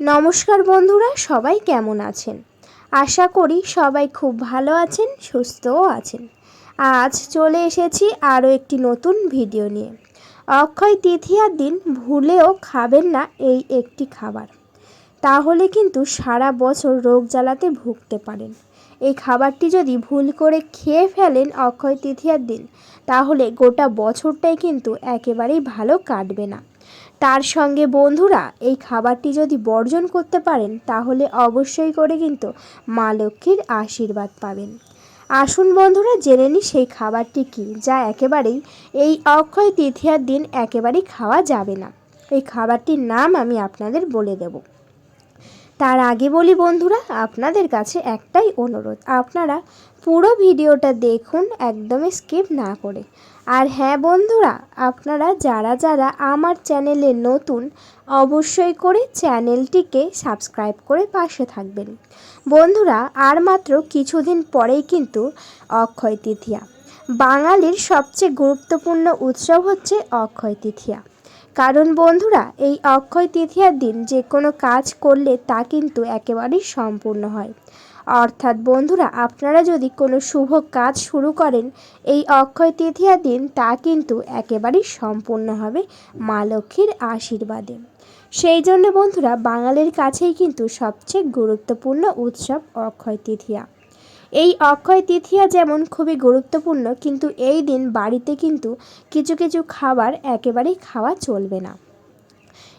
নমস্কার বন্ধুরা, সবাই কেমন আছেন? আশা করি সবাই খুব ভালো আছেন, সুস্থও আছেন। আজ চলে এসেছি আরও একটি নতুন ভিডিও নিয়ে। অক্ষয় তৃতীয়ার দিন ভুলেও খাবেন না এই একটি খাবার। তাহলে কিন্তু সারা বছর রোগ জ্বালাতে ভুগতে পারেন। এই খাবারটি যদি ভুল করে খেয়ে ফেলেন অক্ষয় তৃতীয়ার দিন, তাহলে গোটা বছরটাই কিন্তু একেবারেই ভালো কাটবে না। তার সঙ্গে বন্ধুরা এই খাবারটি যদি বর্জন করতে পারেন, তাহলে অবশ্যই করে কিন্তু মা লক্ষ্মীর আশীর্বাদ পাবেন। আসুন বন্ধুরা, জেনে নিই সেই খাবারটি কি, যা একেবারেই এই অক্ষয় তৃতীয়ার দিন একেবারেই খাওয়া যাবে না। এই খাবারটির নাম আমি আপনাদের বলে দেবো। তার আগে বলি বন্ধুরা, আপনাদের কাছে একটাই অনুরোধ, আপনারা পুরো ভিডিওটা দেখুন, একদমই স্কিপ না করে। আর হ্যাঁ বন্ধুরা, আপনারা যারা যারা আমার চ্যানেলে নতুন, অবশ্যই করে চ্যানেলটিকে সাবস্ক্রাইব করে পাশে থাকবেন। বন্ধুরা, আর মাত্র কিছুদিন পরেই কিন্তু অক্ষয় তৃতীয়া। বাঙালির সবচেয়ে গুরুত্বপূর্ণ উৎসব হচ্ছে অক্ষয় তৃতীয়া। কারণ বন্ধুরা, এই অক্ষয় তৃতীয়ার দিন যে কোনো কাজ করলে তা কিন্তু একেবারেই সম্পূর্ণ হয়। অর্থাৎ বন্ধুরা, আপনারা যদি কোনো শুভ কাজ শুরু করেন, এই অক্ষয় তৃতীয়ার দিন তা কিন্তু একেবারেই সম্পূর্ণ হবে মা লক্ষ্মীর আশীর্বাদে। সেই জন্য বন্ধুরা, বাঙালির কাছেই কিন্তু সবচেয়ে গুরুত্বপূর্ণ উৎসব অক্ষয় তৃতীয়া এই অক্ষয় তৃতীয়া যেমন খুবই গুরুত্বপূর্ণ, কিন্তু এই দিন বাড়িতে কিন্তু কিছু কিছু খাবার একেবারেই খাওয়া চলবে না।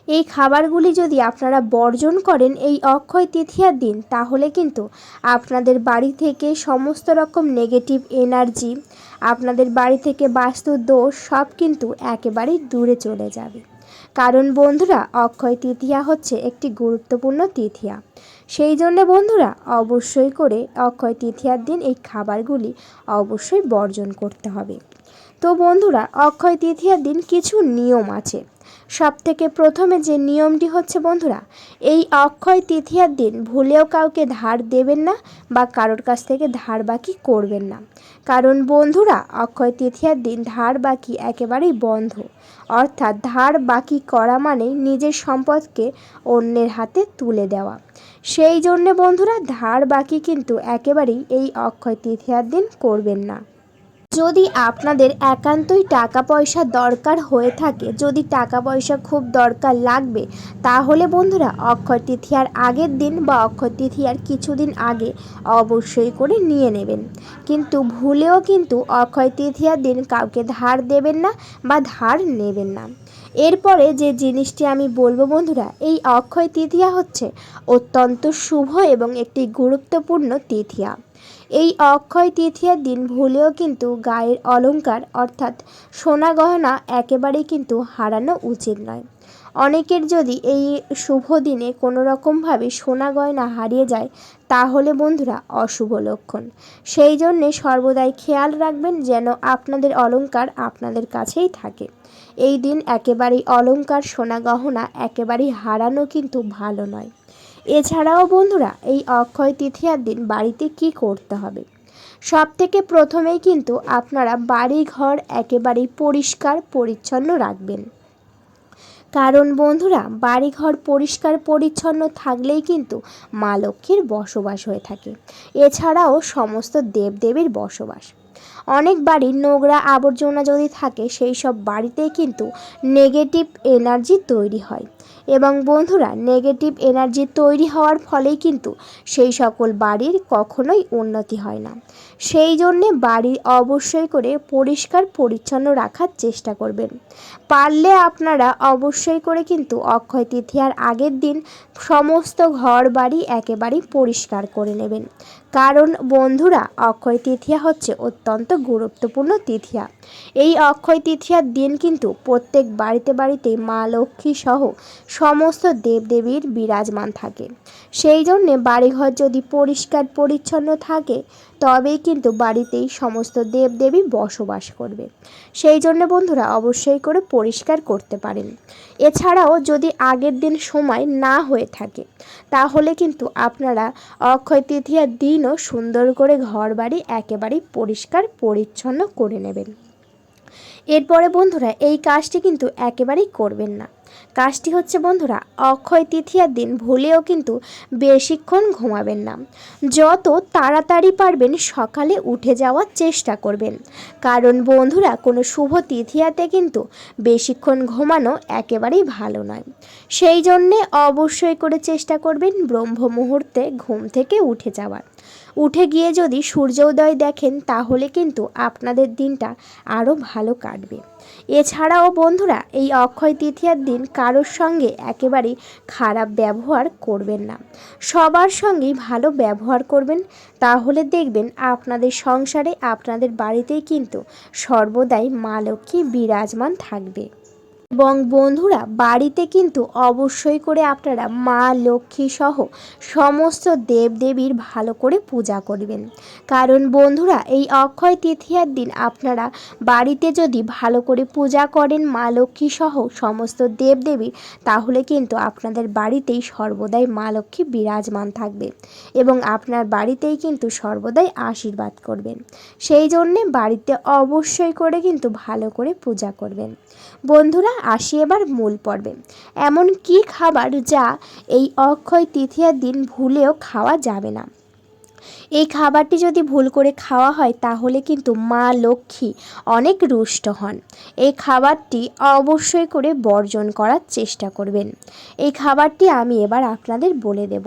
এই খাবারগুলি যদি আপনারা বর্জন করেন এই অক্ষয় তৃতীয়ার দিন, তাহলে কিন্তু আপনাদের বাড়ি থেকে সমস্ত রকম নেগেটিভ এনার্জি আপনাদের বাড়ি থেকে বাস্তু দোষ সব কিন্তু একেবারেই দূরে চলে যাবে। কারণ বন্ধুরা, অক্ষয় তৃতীয়া হচ্ছে একটি গুরুত্বপূর্ণ তৃতীয়া সেই জন্যে বন্ধুরা, অবশ্যই করে অক্ষয় তৃতীয়ার দিন এই খাবারগুলি অবশ্যই বর্জন করতে হবে। তো বন্ধুরা, অক্ষয় তৃতীয়ার দিন কিছু নিয়ম আছে। সব থেকে প্রথমে যে নিয়মটি হচ্ছে, বন্ধুরা, এই অক্ষয় তৃতীয়ার দিন ভুলেও কাউকে ধার দেবেন না বা কারোর কাছ থেকে ধার বাকি করবেন না। কারণ, বন্ধুরা, অক্ষয় তৃতীয়ার দিন ধার বাকি একেবারেই বন্ধ। অর্থাৎ ধার বাকি করা মানেই নিজের সম্পদকে অন্যের হাতে তুলে দেওয়া। সেই জন্যে, বন্ধুরা, ধার বাকি কিন্তু একেবারেই এই অক্ষয় তৃতীয়ার দিন করবেন না। যদি আপনাদের একান্তই টাকা পয়সা দরকার হয়ে থাকে, যদি টাকা পয়সা খুব দরকার লাগবে, তাহলে বন্ধুরা অক্ষয় তৃতীয়ার আগের দিন বা অক্ষয় তৃতীয়ার কিছুদিন আগে অবশ্যই করে নিয়ে নেবেন। কিন্তু ভুলেও কিন্তু অক্ষয় তৃতীয়ার দিন কাউকে ধার দেবেন না বা ধার নেবেন না। এরপরে যে জিনিসটি আমি বলব বন্ধুরা, এই অক্ষয় তৃতীয়া হচ্ছে অত্যন্ত শুভ এবং একটি গুরুত্বপূর্ণ তৃতীয়া। এই অক্ষয় তৃতীয়ার দিন ভুলেও কিন্তু গায়ের অলঙ্কার অর্থাৎ সোনা গহনা একেবারেই কিন্তু হারানো উচিত নয়। অনেকের যদি এই শুভ দিনে কোনো রকমভাবে সোনা গয়না হারিয়ে যায়, তাহলে বন্ধুরা অশুভ লক্ষণ। সেই জন্যে সর্বদাই খেয়াল রাখবেন যেন আপনাদের অলঙ্কার আপনাদের কাছেই থাকে। এই দিন একেবারেই অলঙ্কার সোনা গহনা একেবারেই হারানো কিন্তু ভালো নয়। এছাড়াও বন্ধুরা, এই অক্ষয় তৃতীয়ার দিন বাড়িতে কি করতে হবে? সব থেকে প্রথমেই কিন্তু আপনারা বাড়ি ঘর একেবারেই পরিষ্কার পরিচ্ছন্ন রাখবেন। কারণ বন্ধুরা, বাড়িঘর পরিষ্কার পরিচ্ছন্ন থাকলেই কিন্তু মা লক্ষ্মীর বসবাস হয়ে থাকে। এছাড়াও সমস্ত দেবদেবীর বসবাস। অনেক বাড়ির নোংরা আবর্জনা যদি থাকে, সেই সব বাড়িতে কিন্তু নেগেটিভ এনার্জি তৈরি হয়। এবং বন্ধুরা নেগেটিভ এনার্জি তৈরি হওয়ার ফলেই কিন্তু সেই সকল বাড়ির কখনোই উন্নতি হয় না। সেই জন্যে বাড়ি অবশ্যই করে পরিষ্কার, পরিচ্ছন্ন রাখার চেষ্টা করবেন। পারলে আপনারা অবশ্যই করে কিন্তু অক্ষয় তৃতীয়ার আগের দিন সমস্ত ঘর বাড়ি একেবারেই পরিষ্কার করে নেবেন। কারণ বন্ধুরা, অক্ষয় তৃতীয়া হচ্ছে অত্যন্ত গুরুত্বপূর্ণ তৃতীয়া। এই অক্ষয় তৃতীয়ার দিন কিন্তু প্রত্যেক বাড়িতে বাড়িতে মা লক্ষ্মী সহ সমস্ত দেবদেবীর বিরাজমান থাকে। সেই জন্যে বাড়িঘর যদি পরিষ্কার, পরিচ্ছন্ন থাকে তবেই কিন্তু বাড়িতেই সমস্ত দেবদেবী বসবাস করবে। সেই জন্য বন্ধুরা অবশ্যই করে পরিষ্কার করতে পারেন। এছাড়াও যদি আগের দিন সময় না হয়ে থাকে, তাহলে কিন্তু আপনারা অক্ষয় তৃতীয়ার দিনও সুন্দর করে ঘর বাড়ি একেবারেই পরিষ্কার পরিচ্ছন্ন করে নেবেন। এরপরে বন্ধুরা এই কাজটি কিন্তু একেবারেই করবেন না। কাজটি হচ্ছে, বন্ধুরা, অক্ষয় তৃতীয়ার দিন ভুলেও কিন্তু বেশিক্ষণ ঘুমাবেন না। যত তাড়াতাড়ি পারবেন সকালে উঠে যাওয়ার চেষ্টা করবেন। কারণ, বন্ধুরা, কোনো শুভ তিথিয়াতে কিন্তু বেশিক্ষণ ঘুমানো একেবারেই ভালো নয়। সেই জন্যে অবশ্যই করে চেষ্টা করবেন ব্রহ্ম মুহূর্তে ঘুম থেকে উঠে যাওয়ার। উঠে গিয়ে যদি সূর্যোদয় দেখেন, তাহলে কিন্তু আপনাদের দিনটা আরও ভালো কাটবে। এছাড়াও বন্ধুরা, এই অক্ষয় তৃতীয়ার দিন কারোর সঙ্গে একেবারেই খারাপ ব্যবহার করবেন না। সবার সঙ্গেই ভালো ব্যবহার করবেন, তাহলে দেখবেন আপনাদের সংসারে, আপনাদের বাড়িতেই কিন্তু সর্বদাই মা লক্ষ্মী বিরাজমান থাকবে। এবং বন্ধুরা, বাড়িতে কিন্তু অবশ্যই করে আপনারা মা, লক্ষ্মী সহ সমস্ত দেবদেবীর ভালো করে পূজা করবেন। কারণ বন্ধুরা, এই অক্ষয় তৃতীয়ার দিন আপনারা বাড়িতে যদি ভালো করে পূজা করেন মা, লক্ষ্মী সহ সমস্ত দেবদেবীর, তাহলে কিন্তু আপনাদের বাড়িতেই সর্বদাই মা, লক্ষ্মী বিরাজমান থাকবে এবং আপনার বাড়িতেই কিন্তু সর্বদাই আশীর্বাদ করবেন। সেই জন্যে বাড়িতে অবশ্যই করে কিন্তু ভালো করে পূজা করবেন। বন্ধুরা আসি এবার মূল পর্বে। এমন কি খাবার যা এই অক্ষয় তৃতীয়ার দিন ভুলেও খাওয়া যাবে না? এই খাবারটি যদি ভুল করে খাওয়া হয়, তাহলে কিন্তু মা লক্ষ্মী অনেক রুষ্ট হন। এই খাবারটি অবশ্যই করে বর্জন করার চেষ্টা করবেন। এই খাবারটি আমি এবার আপনাদের বলে দেব।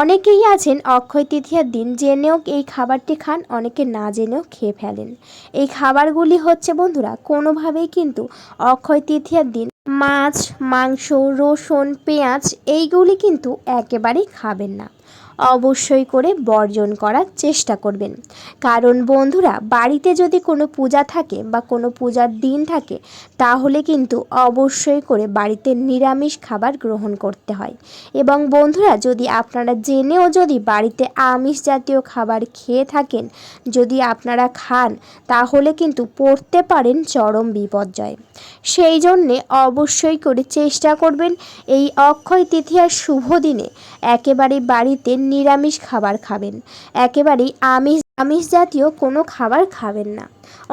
অনেকেই আছেন অক্ষয় তৃতীয়ার দিন জেনেও এই খাবারটি খান, অনেকে না জেনেও খেয়ে ফেলেন। এই খাবারগুলি হচ্ছে বন্ধুরা, কোনোভাবেই কিন্তু অক্ষয় তৃতীয়ার দিন মাছ, মাংস, রসুন, পেঁয়াজ এইগুলি কিন্তু একেবারেই খাবেন না। অবশ্যই করে বর্জন করার চেষ্টা করবেন। কারণ বন্ধুরা, বাড়িতে যদি কোনো পূজা থাকে বা কোনো পূজার দিন থাকে, তাহলে কিন্তু অবশ্যই করে বাড়িতে নিরামিষ খাবার গ্রহণ করতে হয়। এবং বন্ধুরা, যদি আপনারা জেনেও যদি বাড়িতে আমিষ জাতীয় খাবার খেয়ে থাকেন, যদি আপনারা খান, তাহলে কিন্তু পড়তে পারেন চরম বিপর্যয়। সেই জন্যে অবশ্যই করে চেষ্টা করবেন এই অক্ষয় তৃতীয়ার শুভ দিনে একেবারে বাড়িতে নিরামিষ খাবার খাবেন। একেবারেই আমিষ আমিষ জাতীয় কোনো খাবার খাবেন না।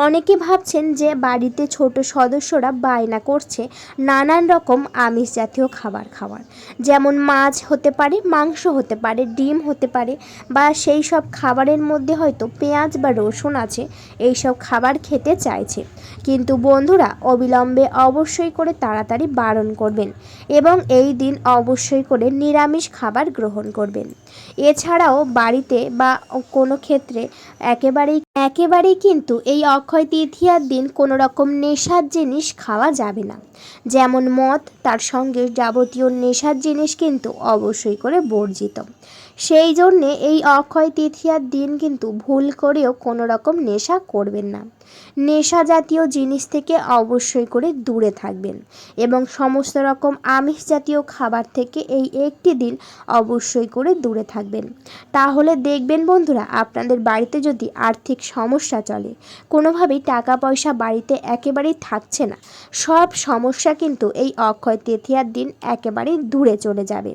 অনেকে ভাবছেন যে বাড়িতে ছোট সদস্যরা বায়না করছে নানান রকম আমিষ জাতীয় খাবার খাওয়ার। যেমন মাছ হতে পারে, মাংস হতে পারে, ডিম হতে পারে বা সেই সব খাবারের মধ্যে হয়তো পেঁয়াজ বা রসুন আছে, এই সব খাবার খেতে চাইছে। কিন্তু বন্ধুরা অবিলম্বে অবশ্যই করে তাড়াতাড়ি বারণ করবেন এবং এই দিন অবশ্যই করে নিরামিষ খাবার গ্রহণ করবেন। এছাড়াও বাড়িতে বা কোনো ক্ষেত্রে একেবারেই একেবারেই কিন্তু এই অক্ষয় তৃতীয়ার দিন কোনো রকম নেশার জিনিস খাওয়া যাবে না। যেমন মদ, তার সঙ্গে যাবতীয় নেশার জিনিস কিন্তু অবশ্যই করে বর্জিত। সেই জন্যে এই অক্ষয় তৃতীয়ার দিন কিন্তু ভুল করেও কোনো রকম নেশা করবেন না। নেশা জাতীয় জিনিস থেকে অবশ্যই করে দূরে থাকবেন এবং সমস্ত রকম আমিষ জাতীয় খাবার থেকে এই একটি দিন অবশ্যই করে দূরে থাকবেন। তাহলে দেখবেন বন্ধুরা, আপনাদের বাড়িতে যদি আর্থিক সমস্যা চলে, কোনোভাবেই টাকা পয়সা বাড়িতে একেবারেই থাকছে না, সব সমস্যা কিন্তু এই অক্ষয় তৃতীয়ার দিন একেবারেই দূরে চলে যাবে।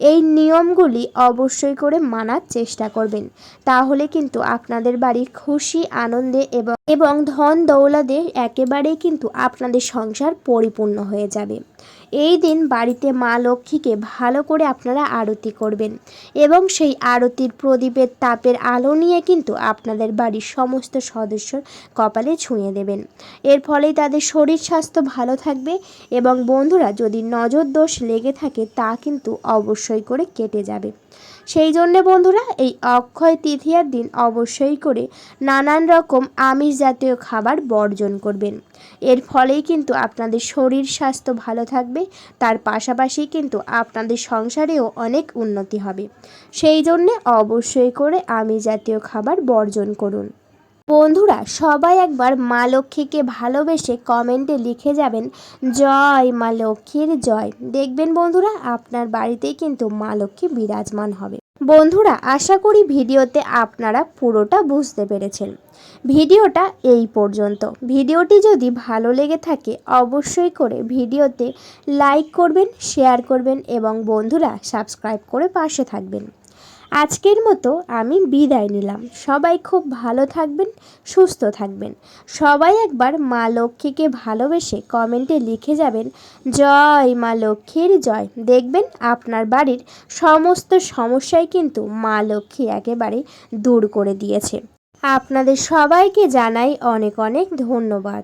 এই নিয়মগুলি অবশ্যই করে মানার চেষ্টা করবেন। তাহলে কিন্তু আপনাদের বাড়ি খুশি, আনন্দে এবং এবং ধন দৌলতে একেবারেই কিন্তু আপনাদের সংসার পরিপূর্ণ হয়ে যাবে। এই দিন বাড়িতে মা লক্ষ্মীকে ভালো করে আপনারা আরতি করবেন এবং সেই আরতির প্রদীপের তাপের আলো নিয়ে কিন্তু আপনাদের বাড়ির সমস্ত সদস্যর কপালে ছুঁয়ে দেবেন। এর ফলেই তাদের শরীর স্বাস্থ্য ভালো থাকবে এবং বন্ধুরা যদি নজর দোষ লেগে থাকে তা কিন্তু অবশ্যই করে কেটে যাবে। সেই জন্যে বন্ধুরা এই অক্ষয় তৃতীয়ার দিন অবশ্যই করে নানান রকম আমিষ জাতীয় খাবার বর্জন করবেন। এর ফলেই কিন্তু আপনাদের শরীর, স্বাস্থ্য ভালো থাকবে, তার পাশাপাশি কিন্তু আপনাদের সংসারেও অনেক উন্নতি হবে। সেই জন্যে অবশ্যই করে আমিষ জাতীয় খাবার বর্জন করুন। বন্ধুরা, সবাই একবার মা লক্ষ্মীকে ভালোবেসে কমেন্টে লিখে যাবেন, জয় মা লক্ষ্মীর জয়। দেখবেন বন্ধুরা, আপনার বাড়িতেই কিন্তু মা লক্ষ্মী বিরাজমান হবে। বন্ধুরা, আশা করি ভিডিওতে আপনারা পুরোটা বুঝতে পেরেছেন। ভিডিওটা এই পর্যন্ত। ভিডিওটি যদি ভালো লেগে থাকে, অবশ্যই করে ভিডিওতে লাইক করবেন, শেয়ার করবেন এবং বন্ধুরা, সাবস্ক্রাইব করে পাশে থাকবেন। আজকের মতো আমি বিদায় নিলাম। সবাই খুব ভালো থাকবেন, সুস্থ থাকবেন। সবাই একবার মা লক্ষ্মীকে ভালোবেসে কমেন্টে লিখে যাবেন, জয় মা লক্ষ্মীর জয়। দেখবেন আপনার বাড়ির সমস্ত সমস্যাই কিন্তু মা লক্ষ্মী একেবারে দূর করে দিয়েছে। আপনাদের সবাইকে জানাই অনেক অনেক ধন্যবাদ।